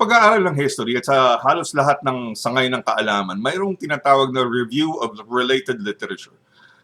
pag-aaral ng history at sa halos lahat ng sangay ng kaalaman, mayroong tinatawag na review of related literature.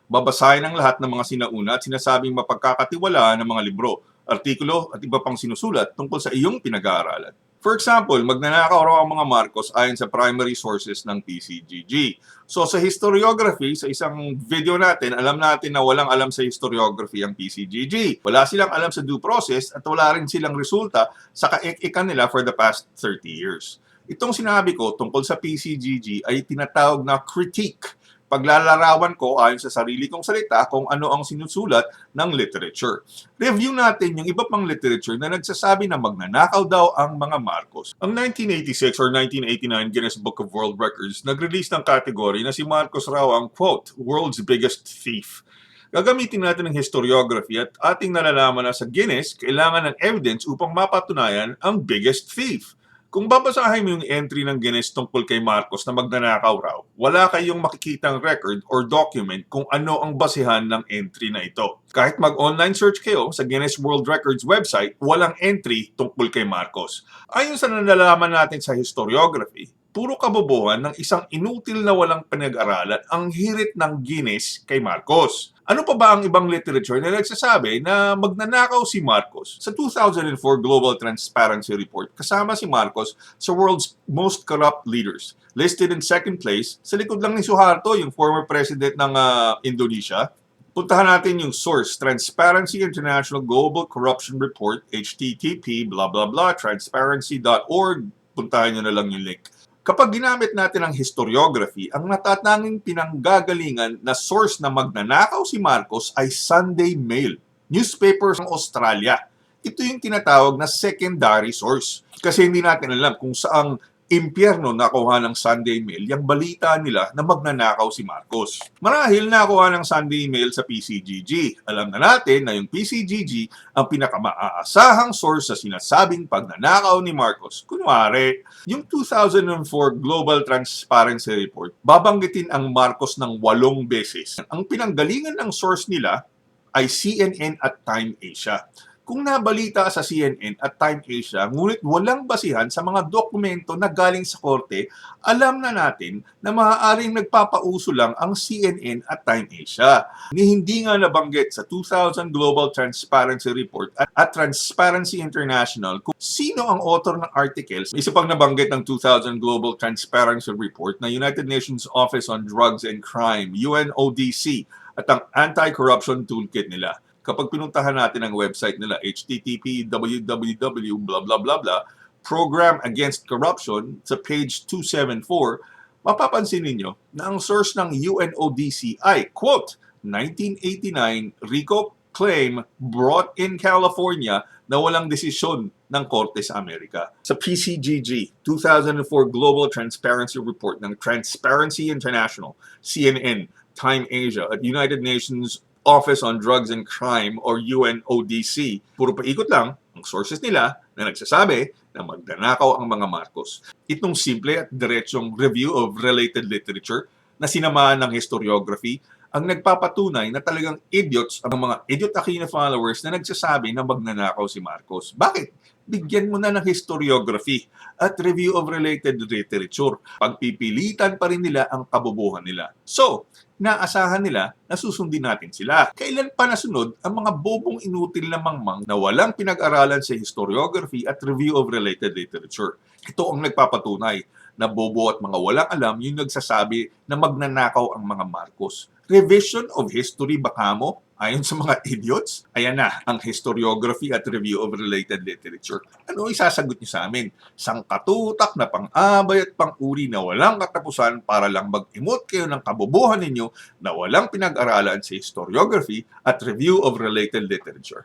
Babasahin ang lahat ng mga sinauna at sinasabing mapagkakatiwalaan ng mga libro, artikulo at iba pang sinusulat tungkol sa iyong pinag-aaralan. For example, magnanakaw raw ang mga Marcos ayon sa primary sources ng PCGG. So sa historiography, sa isang video natin, alam natin na walang alam sa historiography ang PCGG. Wala silang alam sa due process at wala rin silang resulta sa kaikikan nila for the past 30 years. Itong sinabi ko tungkol sa PCGG ay tinatawag na critique paglalarawan ko ayon sa sarili kong salita kung ano ang sinusulat ng literature. Review natin yung iba pang literature na nagsasabi na magnanakaw daw ang mga Marcos. Ang 1986 or 1989 Guinness Book of World Records nag-release ng category na si Marcos raw ang quote, world's biggest thief. Gagamitin natin ng historiography at ating nalalaman na sa Guinness, kailangan ng evidence upang mapatunayan ang biggest thief. Kung babasahin mo yung entry ng Guinness tungkol kay Marcos na magnanakaw raw, wala kayong makikitang record or document kung ano ang basihan ng entry na ito. Kahit mag-online search kayo sa Guinness World Records website, walang entry tungkol kay Marcos. Ayon sa nalalaman natin sa historiography, puro kabobohan ng isang inutil na walang pinag-aralan ang hirit ng Guinness kay Marcos. Ano pa ba ang ibang literature na nagsasabi na magnanakaw si Marcos? Sa 2004 Global Transparency Report, kasama si Marcos sa world's most corrupt leaders. Listed in second place, sa likod lang ni Suharto, yung former president ng ah, Indonesia. Puntahan natin yung source, Transparency International Global Corruption Report, http blah blah blah, transparency.org. Puntahan nyo na lang yung link. Kapag ginamit natin ang historiography, ang natatanging pinanggagalingan na source na magnanakaw si Marcos ay Sunday Mail, newspaper ng Australia. Ito yung tinatawag na secondary source. Kasi hindi natin alam kung saang impyerno nakuha ng Sunday Mail yung balita nila na magnanakaw si Marcos. Marahil nakuha ng Sunday Mail sa PCGG. Alam na natin na yung PCGG ang pinakamaasahang source sa sinasabing pagnanakaw ni Marcos. Kunwari, yung 2004 Global Transparency Report, babanggitin ang Marcos ng walong beses. Ang pinanggalingan ng source nila ay CNN at Time Asia. Kung nabalita sa CNN at Time Asia, ngunit walang basihan sa mga dokumento na galing sa korte, alam na natin na maaaring nagpapauso lang ang CNN at Time Asia. Ni hindi nga nabanggit sa 2000 Global Transparency Report at, at Transparency International kung sino ang author ng articles. Isa pang nabanggit ng 2000 Global Transparency Report na United Nations Office on Drugs and Crime, UNODC, at ang Anti-Corruption Toolkit nila kapag pinuntahan natin ang website nila, http www blah blah blah blah, Program Against Corruption sa page 274, mapapansin ninyo na ang source ng UNODC ay, quote, 1989 RICO claim brought in California na walang desisyon ng korte sa Amerika. Sa PCGG, 2004 Global Transparency Report ng Transparency International, CNN, Time Asia, at United Nations Office on Drugs and Crime or UNODC. Puro paikot lang ang sources nila na nagsasabi na magnanakaw ang mga Marcos. Itong simple at diretsong review of related literature na sinamaan ng historiography ang nagpapatunay na talagang idiots ang mga idiot Aquino followers na nagsasabi na magnanakaw si Marcos. Bakit? Bigyan mo na ng historiography at review of related literature. Pagpipilitan pa rin nila ang kabubuhan nila. So, naasahan nila na susundin natin sila. Kailan pa nasunod ang mga bobong inutil na mangmang na walang pinag-aralan sa historiography at review of related literature. Ito ang nagpapatunay na bobo at mga walang alam yung nagsasabi na magnanakaw ang mga Marcos. Revision of history ba kamo? Ayon sa mga idiots? Ayan na, ang historiography at review of related literature. Ano isasagot niyo sa amin? Sangkatutak na pang-abay at pang-uri na walang katapusan para lang mag-emote kayo ng kabobohan ninyo na walang pinag-aralan sa historiography at review of related literature.